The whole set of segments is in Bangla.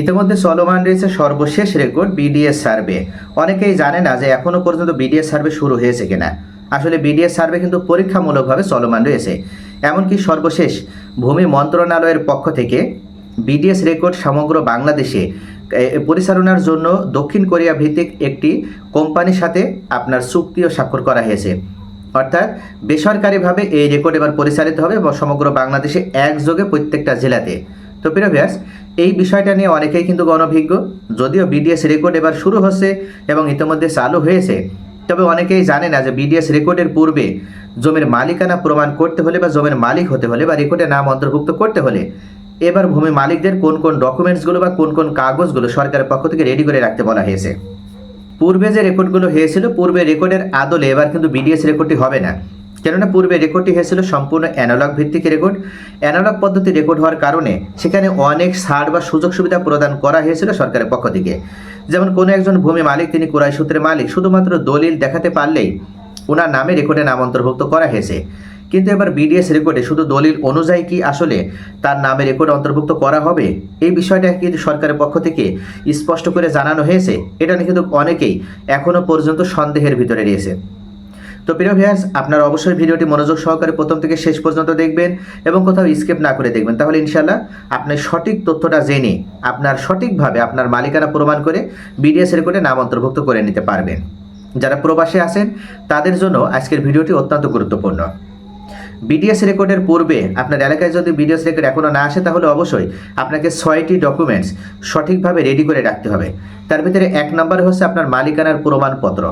ইতিমধ্যে চলমান রয়েছে সর্বশেষ রেকর্ড বিডিএস সার্ভে অনেকেই জানে না যে এখনও পর্যন্ত বিডিএস সার্ভে শুরু হয়েছে কিনা। আসলে বিডিএস সার্ভে কিন্তু পরীক্ষামূলকভাবে চলমান রয়েছে। এমনকি সর্বশেষ ভূমি মন্ত্রণালয়ের পক্ষ থেকে বিডিএস রেকর্ড সমগ্র বাংলাদেশে পরিচালনার জন্য দক্ষিণ কোরিয়া ভিত্তিক একটি কোম্পানির সাথে আপনার চুক্তিও স্বাক্ষর করা হয়েছে। অর্থাৎ বেসরকারিভাবে এই রেকর্ড এবার পরিচালিত হবে এবং সমগ্র বাংলাদেশে একযোগে প্রত্যেকটা জেলাতে। তো প্রিয় ব্যাস এই বিষয়টা নিয়ে অনেকেই কিন্তু অনভিজ্ঞ যদিও বিডিএস রেকর্ড এবার শুরু হচ্ছে এবং ইতিমধ্যে চালু হয়েছে। তবে অনেকেই জানে না যে বিডিএস রেকর্ডের পূর্বে জমির মালিকানা প্রমাণ করতে হলে বা জমির মালিক হতে হলে বা রেকর্ডে নাম অন্তর্ভুক্ত করতে হলে এবার ভূমি মালিকদের কোন কোন ডকুমেন্টসগুলো বা কোন কোন কাগজগুলো সরকারের পক্ষ থেকে রেডি করে রাখতে বলা হয়েছে। পূর্বে যে রেকর্ডগুলো হয়েছিল, পূর্বে রেকর্ডের আদলে এবার কিন্তু বিডিএস রেকর্ডটি হবে না। কেননা পূর্বে রেকর্ডটি হয়েছিল সম্পূর্ণ অ্যানালগ ভিত্তিক রেকর্ড। অ্যানালগ পদ্ধতি রেকর্ড হওয়ার কারণে সেখানে অনেক ছাড় বা সুযোগ সুবিধা প্রদান করা হয়েছিল সরকারের পক্ষ থেকে। যেমন কোনো একজন ভূমি মালিক, তিনি ক্রয় সূত্রে মালিক, শুধুমাত্র দলিল দেখাতে পারলেই ওনার নামে রেকর্ডে নাম অন্তর্ভুক্ত করা হয়েছে। কিন্তু এবার বিডিএস রেকর্ডে শুধু দলিল অনুযায়ী কি আসলে তার নামে রেকর্ড অন্তর্ভুক্ত করা হবে, এই বিষয়টা কিন্তু সরকারের পক্ষ থেকে স্পষ্ট করে জানানো হয়েছে। এটা নিয়ে কিন্তু অনেকেই এখনও পর্যন্ত সন্দেহের ভিতরে রয়েছে। তো প্রিয় ভিয়ার্স আপনারা অবশ্যই ভিডিওটি মনোযোগ সহকারে প্রথম থেকে শেষ পর্যন্ত দেখবেন এবং কোথাও স্কেপ না করে দেখবেন। তাহলে ইনশাল্লাহ আপনি সঠিক তথ্যটা জেনে, আপনার সঠিকভাবে আপনার মালিকানা প্রমাণ করে বিডিএস রেকর্ডে নাম অন্তর্ভুক্ত করে নিতে পারবেন। যারা প্রবাসে আছেন, তাদের জন্য আজকের ভিডিওটি অত্যন্ত গুরুত্বপূর্ণ। বিডিএস রেকর্ডের পূর্বে আপনার এলাকায় যদি বিডিএস রেকর্ড এখনও না আসে, তাহলে অবশ্যই আপনাকে ছয়টি ডকুমেন্টস সঠিকভাবে রেডি করে রাখতে হবে। তার ভিতরে এক নম্বরে হচ্ছে আপনার মালিকানার প্রমাণপত্র।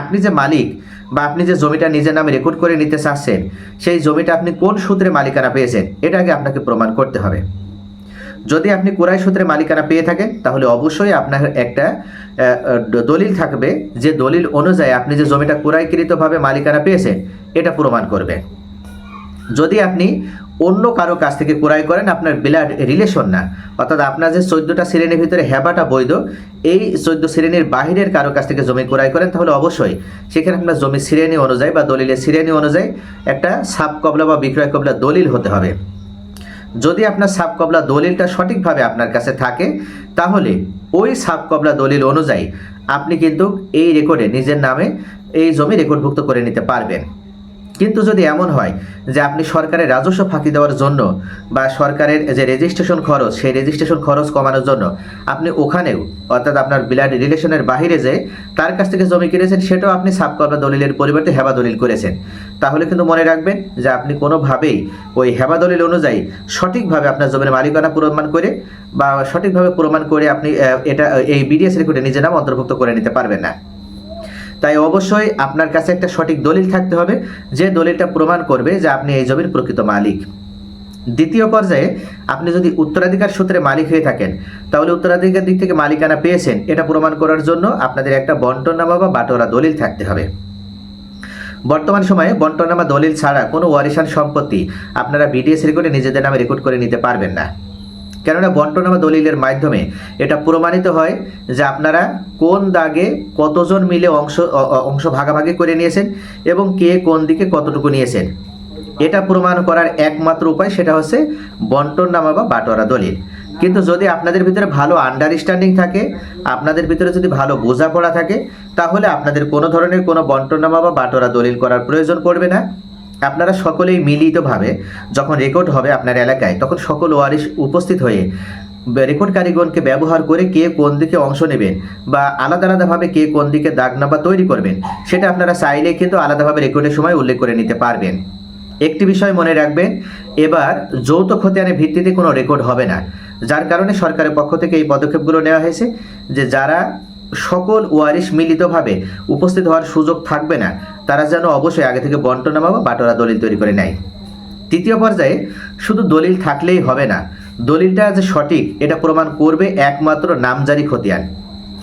আপনি যে মালিক বা আপনি যে জমিটা নিজের নামে রেকর্ড করে নিতে চাচ্ছেন, সেই জমিটা আপনি কোন সূত্রে মালিকানা পেয়েছেন, এটা আগে আপনাকে প্রমাণ করতে হবে। যদি আপনি কোরাই সূত্রে মালিকানা পেয়ে থাকেন, তাহলে অবশ্যই আপনার একটা দলিল থাকবে যে দলিল অনুযায়ী আপনি যে জমিটা কোরাইকৃতভাবে মালিকানা পেয়েছেন, এটা প্রমাণ করবে। যদি আপনি অন্য কারও কাছ থেকে ক্রয় করেন, আপনার ব্লাড রিলেশন না। অর্থাৎ আপনার যে চোদ্দোটা শ্রেণির ভিতরে হেবাটা বৈধ, এই চোদ্দ শ্রেণির বাহিরের কারও কাছ থেকে জমি ক্রয় করেন, তাহলে অবশ্যই সেখানে আপনার জমি শ্রেণি অনুযায়ী বা দলিলের শ্রেণি অনুযায়ী একটা সাব কবলা বা বিক্রয় কবলা দলিল হতে হবে। যদি আপনার সাব কবলা দলিলটা সঠিকভাবে আপনার কাছে থাকে, তাহলে ওই সাব কবলা দলিল অনুযায়ী আপনি কিন্তু এই রেকর্ডে নিজের নামে এই জমি রেকর্ডভুক্ত করে নিতে পারবেন। কিন্তু যদি এমন হয় যে আপনি সরকারের রাজস্ব ফাঁকি দেওয়ার জন্য বা সরকারের যে রেজিস্ট্রেশন খরচ, সেই রেজিস্ট্রেশন খরচ কমানোর জন্য আপনি ওখানেও, অর্থাৎ আপনার বিলাড রিলেশনের বাইরে যে তার কাছ থেকে জমি কিনেছেন, সেটাও আপনি সাবকবলা দলিলের পরিবর্তে হেবা দলিল করেছেন। তাহলে কিন্তু মনে রাখবেন যে আপনি কোনোভাবেই ওই হেবা দলিল অনুযায়ী সঠিকভাবে আপনার জমির মালিকানা প্রমাণ করে বা সঠিকভাবে প্রমাণ করে আপনি এটা, এই বিডিএস রেকর্ডে নিজের নাম অন্তর্ভুক্ত করে নিতে পারবেন না। তাই অবশ্যই আপনার কাছে একটা সঠিক দলিল থাকতে হবে, যে দলিলটা প্রমাণ করবে যে আপনি এই জমির প্রকৃত মালিক। দ্বিতীয় পর্যায়ে আপনি যদি উত্তরাধিকার সূত্রে মালিক হয়ে থাকেন, তাহলে উত্তরাধিকার দিক থেকে মালিকানা পেয়েছেন, এটা প্রমাণ করার জন্য আপনাদের একটা বন্টনামা বা বাটোরা দলিল থাকতে হবে। বর্তমান সময়ে বন্টনামা দলিল ছাড়া কোনো ওয়ারিশান সম্পত্তি আপনারা বিডিএস রেকর্ডে নিজেদের নামে রেকর্ড করে নিতে পারবেন না। কেননা বন্টনামা দলিলের মাধ্যমে এটা প্রমাণিত হয় যে আপনারা কোন দাগে কতজন মিলে অংশ অংশ ভাগাভাগি করে নিয়েছেন এবং কে কোন দিকে কতটুকু নিয়েছেন। এটা প্রমাণ করার একমাত্র উপায় সেটা হচ্ছে বন্টননামা বা বাটোয়ারা দলিল। কিন্তু যদি আপনাদের ভিতরে ভালো আন্ডারস্ট্যান্ডিং থাকে, আপনাদের ভিতরে যদি ভালো বোঝাপড়া থাকে, তাহলে আপনাদের কোনো ধরনের কোনো বন্টননামা বা বাটোয়ারা দলিল করার প্রয়োজন পড়বে না। আপনারা সকলেই মিলিতভাবে যখন রেকর্ড হবে আপনার এলাকায়, তখন সকল ওয়ারিশ উপস্থিত হয়ে রেকর্ড রেকর্ডকারীগণকে ব্যবহার করে কে কোন দিকে অংশ নেবেন বা আলাদা আলাদাভাবে কে কোন দিকে দাগনামা তৈরি করবেন, সেটা আপনারা চাইলে কিন্তু আলাদাভাবে রেকর্ডের সময় উল্লেখ করে নিতে পারবেন। একটি বিষয় মনে রাখবেন, এবার যৌথ খতিয়ানের ভিত্তিতে কোনো রেকর্ড হবে না, যার কারণে সরকারের পক্ষ থেকে এই পদক্ষেপগুলো নেওয়া হয়েছে যে যারা সকল ওয়ারিশ মিলিতভাবে উপস্থিত হওয়ার সুযোগ থাকবে না। তারা যেন অবশ্যই আগে থেকে বন্টনামা বা বাটোরা দলিল তৈরি করে নেয়। তৃতীয় পর্যায়ে শুধু দলিল থাকলেই হবে না। দলিলটা যে সঠিক, এটা প্রমাণ করবে একমাত্র নামজারি খতিয়ান।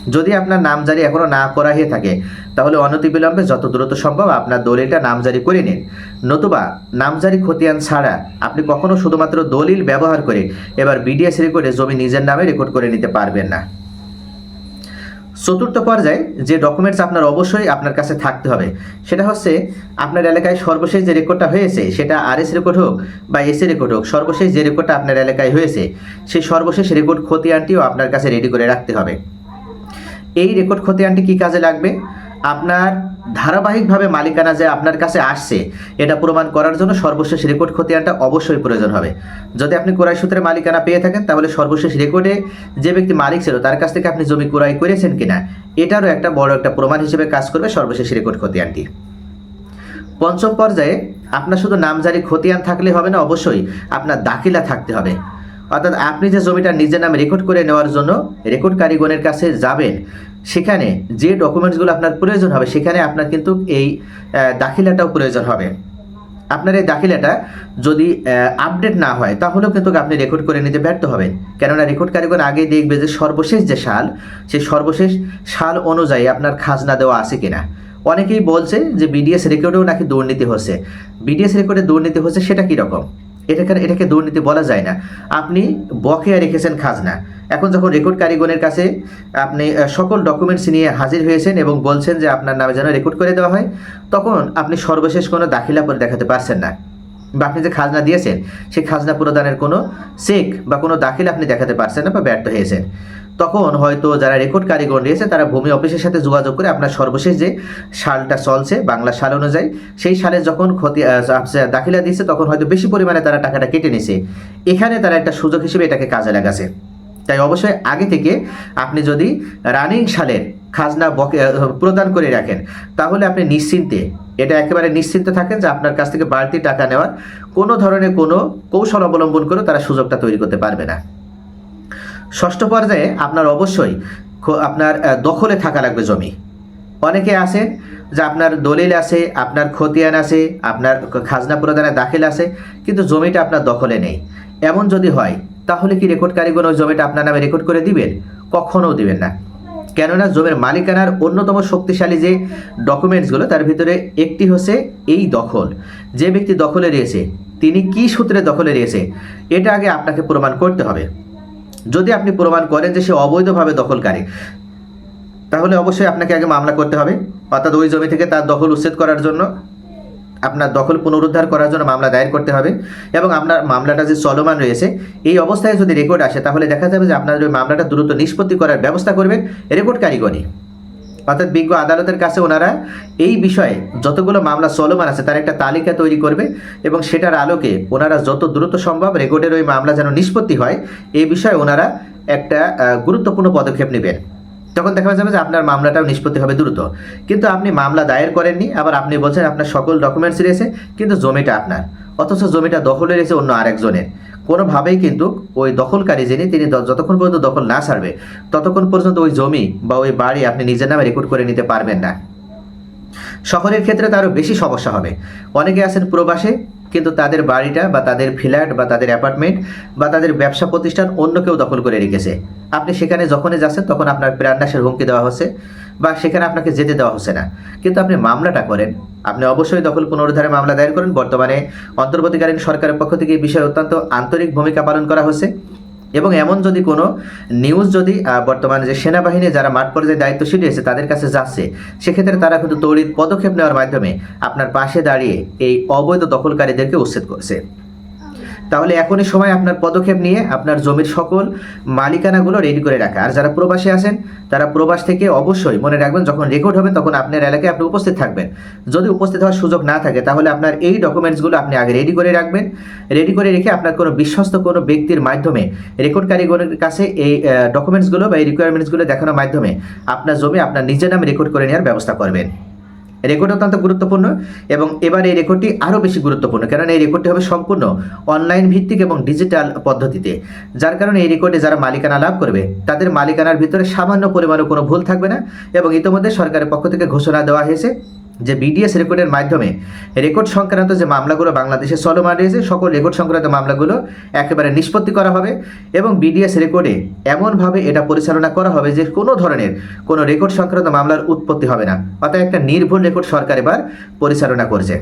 যদি আপনার নামজারি এখনও না করা হয়ে থাকে, তাহলে অনতিবিলম্বে যত দ্রুত সম্ভব আপনার দলিলটা নামজারি করে নিন। নতুবা, নামজারি খতিয়ান ছাড়া আপনি কখনো শুধুমাত্র দলিল ব্যবহার করে এবার বিডিএস রেকর্ডে জমি নিজের নামে রেকর্ড করে নিতে পারবেন না। চতুর্থ পর্যায়ে যে ডকুমেন্টস আপনার অবশ্যই আপনার কাছে থাকতে হবে, সেটা হচ্ছে আপনার এলাকায় সর্বশেষ যে রেকর্ডটা হয়েছে, সেটা আর এস রেকর্ড হোক বা এসি রেকর্ড হোক, সর্বশেষ যে রেকর্ডটা আপনার এলাকায় হয়েছে, সেই সর্বশেষ রেকর্ড খতিয়ানটিও আপনার কাছে রেডি করে রাখতে হবে। এই রেকর্ড খতিয়ানটি কী কাজে লাগবে? আপনার ধারাবাহিকভাবে মালিকানা যে আপনার কাছে আসছে, এটা প্রমাণ করার জন্য সর্বশেষ রেকর্ড খতিয়ানটা অবশ্যই প্রয়োজন হবে। যদি আপনি ক্রয় সূত্রে মালিকানা পেয়ে থাকেন, তাহলে সর্বশেষ রেকর্ডে যে ব্যক্তি মালিক ছিল, তার কাছ থেকে আপনি জমি ক্রয় করেছেন কিনা, এটারও একটা বড় একটা প্রমাণ হিসেবে কাজ করবে সর্বশেষ রেকর্ড খতিয়ানটি। পঞ্চম পর্যায়ে আপনার শুধু নামজারি খতিয়ান থাকলে হবে না, অবশ্যই আপনার দাখিলা থাকতে হবে। অর্থাৎ আপনি যে জমিটা নিজের নামে রেকর্ড করে নেওয়ার জন্য রেকর্ড কারিগণের কাছে যাবেন সেখানে যে ডকুমেন্টসগুলো আপনার প্রয়োজন হবে, সেখানে আপনার কিন্তু এই দাখিলাটাও প্রয়োজন হবে। আপনার এই দাখিলাটা যদি আপডেট না হয়, তাহলেও কিন্তু আপনি রেকর্ড করে নিতে ব্যর্থ হবেন। কেননা রেকর্ড কারিগণ আগেই দেখবে যে সর্বশেষ যে সাল সেই সর্বশেষ সাল অনুযায়ী আপনার খাজনা দেওয়া আছে কিনা। অনেকেই বলছে যে বিডিএস রেকর্ডেও নাকি দুর্নীতি হচ্ছে। বিডিএস রেকর্ডে দুর্নীতি হচ্ছে, সেটা কীরকম? এটাকে এটাকে দুর্নীতি বলা যায় না। আপনি বকেয়া রেখেছেন খাজনা। এখন যখন রেকর্ড কারিগণের কাছে আপনি সকল ডকুমেন্টস নিয়ে হাজির হয়েছেন এবং বলছেন যে আপনার নামে যেন রেকর্ড করে দেওয়া হয়, তখন আপনি সর্বশেষ কোনো দাখিলা করে দেখাতে পারছেন না। বা আপনি যে খাজনা দিয়েছেন, সেই খাজনা প্রদানের কোনো চেক বা কোনো দাখিল আপনি দেখাতে পারছেন না বা ব্যর্থ হয়েছেন। তখন হয়তো যারা রেকর্ড কারিগণ রয়েছে, তারা ভূমি অফিসের সাথে যোগাযোগ করে আপনার সর্বশেষ যে সালটা চলছে, বাংলা সাল অনুযায়ী, সেই সালে যখন ক্ষতি দাখিলা দিয়েছে, তখন হয়তো বেশি পরিমাণে তারা টাকাটা কেটে নিছে এখানে তারা একটা সুযোগ হিসেবে এটাকে কাজে লাগাছে। তাই অবশ্যই আগে থেকে আপনি যদি রানিং সালের খাজনা বকে প্রদান করে রাখেন, তাহলে আপনি নিশ্চিন্তে, এটা একেবারে নিশ্চিন্ত থাকেন যে আপনার কাছ থেকে বাড়তি টাকা নেওয়ার কোনো ধরনের কোনো কৌশল অবলম্বন করে তারা সুযোগটা তৈরি করতে পারবে না। ষষ্ঠ পর্যায়ে আপনার অবশ্যই আপনার দখলে থাকা লাগবে জমি। অনেকে আছেন যে আপনার দলিল আছে, আপনার খতিয়ান আছে, আপনার খাজনা প্রদানের দাখিল আছে, কিন্তু জমিটা আপনার দখলে নেই। এমন যদি হয়, তাহলে কি রেকর্ড কারিগণ ওই জমিটা আপনার নামে রেকর্ড করে দিবেন? কখনও দিবেন না। কেননা জমির মালিকানার অন্যতম শক্তিশালী যে ডকুমেন্টসগুলো, তার ভিতরে একটি হচ্ছে এই দখল। যে ব্যক্তি দখলে রয়েছে, তিনি কি সূত্রে দখলে রয়েছে, এটা আগে আপনাকে প্রমাণ করতে হবে। যদি আপনি প্রমাণ করেন যে সে অবৈধভাবে দখলকারী, তাহলে অবশ্যই আপনাকে আগে মামলা করতে হবে। অর্থাৎ ওই জমি থেকে তার দখল উচ্ছেদ করার জন্য, আপনার দখল পুনরুদ্ধার করার জন্য মামলা দায়ের করতে হবে এবং আপনার মামলাটা যে চলমান রয়েছে, এই অবস্থায় যদি রেকর্ড আসে, তাহলে দেখা যাবে যে আপনার ওই মামলাটা দ্রুত নিষ্পত্তি করার ব্যবস্থা করবেন রেকর্ড কারিগরি অর্থাৎ বিজ্ঞ আদালতের কাছে ওনারা এই বিষয়ে যতগুলো মামলা চলমান আছে, তার একটা তালিকা তৈরি করবে এবং সেটার আলোকে ওনারা যত দ্রুত সম্ভব রেকর্ডের ওই মামলা যেন নিষ্পত্তি হয় এই বিষয়ে ওনারা একটা গুরুত্বপূর্ণ পদক্ষেপ নেবেন। তখন দেখা যাবে যে আপনার মামলাটাও নিষ্পত্তি হবে দ্রুত। কিন্তু আপনি মামলা দায়ের করেননি, আবার আপনি বলছেন আপনার সকল ডকুমেন্টস রয়েছে, কিন্তু জমিটা আপনার। অথচ জমিটা দখলে রয়েছে অন্য আরেকজনের। কোনোভাবেই কিন্তু ওই দখলকারী যিনি, তিনি যতক্ষণ পর্যন্ত দখল না ছাড়বে ততক্ষণ পর্যন্ত ওই জমি বা ওই বাড়ি আপনি নিজের নামে রেকর্ড করে নিতে পারবেন না। শহরের ক্ষেত্রে তারও বেশি সমস্যা হবে। অনেকে আছেন প্রবাসে কিন্তু তাদের বাড়িটা বা তাদের ফ্ল্যাট বা তাদের অ্যাপার্টমেন্ট বা তাদের ব্যবসা প্রতিষ্ঠান অন্য কেউ দখল করে রেখেছে। আপনি সেখানে যখনই যাচ্ছেন, তখন আপনার প্রাণনাশের হুমকি দেওয়া হচ্ছে বা সেখানে আপনাকে যেতে দেওয়া হচ্ছে না। কিন্তু আপনি মামলাটা করেন। আপনি অবশ্যই দখল পুনরুদ্ধারে মামলা দায়ের করেন। বর্তমানে অন্তর্বর্তীকালীন সরকারের পক্ষ থেকে এই বিষয়ে অত্যন্ত আন্তরিক ভূমিকা পালন করা হচ্ছে। এবং এমন যদি কোনো নিউজ যদি বর্তমানে যে সেনাবাহিনী যারা মাঠ পর্যায়ে দায়িত্বশীল রয়েছে, তাদের কাছে যাচ্ছে, সেক্ষেত্রে তারা কিন্তু তড়িৎ পদক্ষেপ নেওয়ার মাধ্যমে আপনার পাশে দাঁড়িয়ে এই অবৈধ দখলকারীদেরকে উচ্ছেদ করছে। তাহলে এখনই সময় আপনার পদক্ষেপ নিয়ে আপনার জমির সকল মালিকানাগুলো রেডি করে রাখা। আর যারা প্রবাসে আছেন, তারা প্রবাস থেকে অবশ্যই মনে রাখবেন, যখন রেকর্ড হবে তখন আপনার এলাকায় আপনি উপস্থিত থাকবেন। যদি উপস্থিত হওয়ার সুযোগ না থাকে, তাহলে আপনার এই ডকুমেন্টসগুলো আপনি আগে রেডি করে রাখবেন। রেডি করে রেখে আপনার কোনো বিশ্বস্ত কোনো ব্যক্তির মাধ্যমে রেকর্ড কারিগরের কাছে এই ডকুমেন্টসগুলো বা এই রিকোয়ারমেন্টসগুলো দেখানোর মাধ্যমে আপনার জমি আপনার নিজের নামে রেকর্ড করে নেওয়ার ব্যবস্থা করবেন। রেকর্ড অত্যন্ত গুরুত্বপূর্ণ এবং এবার এই রেকর্ডটি আরও বেশি গুরুত্বপূর্ণ। কারণ এই রেকর্ডটি হবে সম্পূর্ণ অনলাইন ভিত্তিক এবং ডিজিটাল পদ্ধতিতে। যার কারণে এই রেকর্ডে যারা মালিকানা লাভ করবে, তাদের মালিকানার ভিতরে সামান্য পরিমাণও কোনো ভুল থাকবে না এবং ইতিমধ্যে সরকারের পক্ষ থেকে ঘোষণা দেওয়া হয়েছে যে বিডিএস রেকর্ডের মাধ্যমে রেকর্ড সংক্রান্ত যে মামলাগুলো বাংলাদেশে চলমান রয়েছে, সকল রেকর্ড সংক্রান্ত মামলাগুলো একেবারে নিষ্পত্তি করা হবে এবং বিডিএস রেকর্ডে এমনভাবে এটা পরিচালনা করা হবে যে কোনো ধরনের কোনো রেকর্ড সংক্রান্ত মামলার উৎপত্তি হবে না। অর্থাৎ একটা নির্ভুল রেকর্ড সরকার এবার পরিচালনা করছে।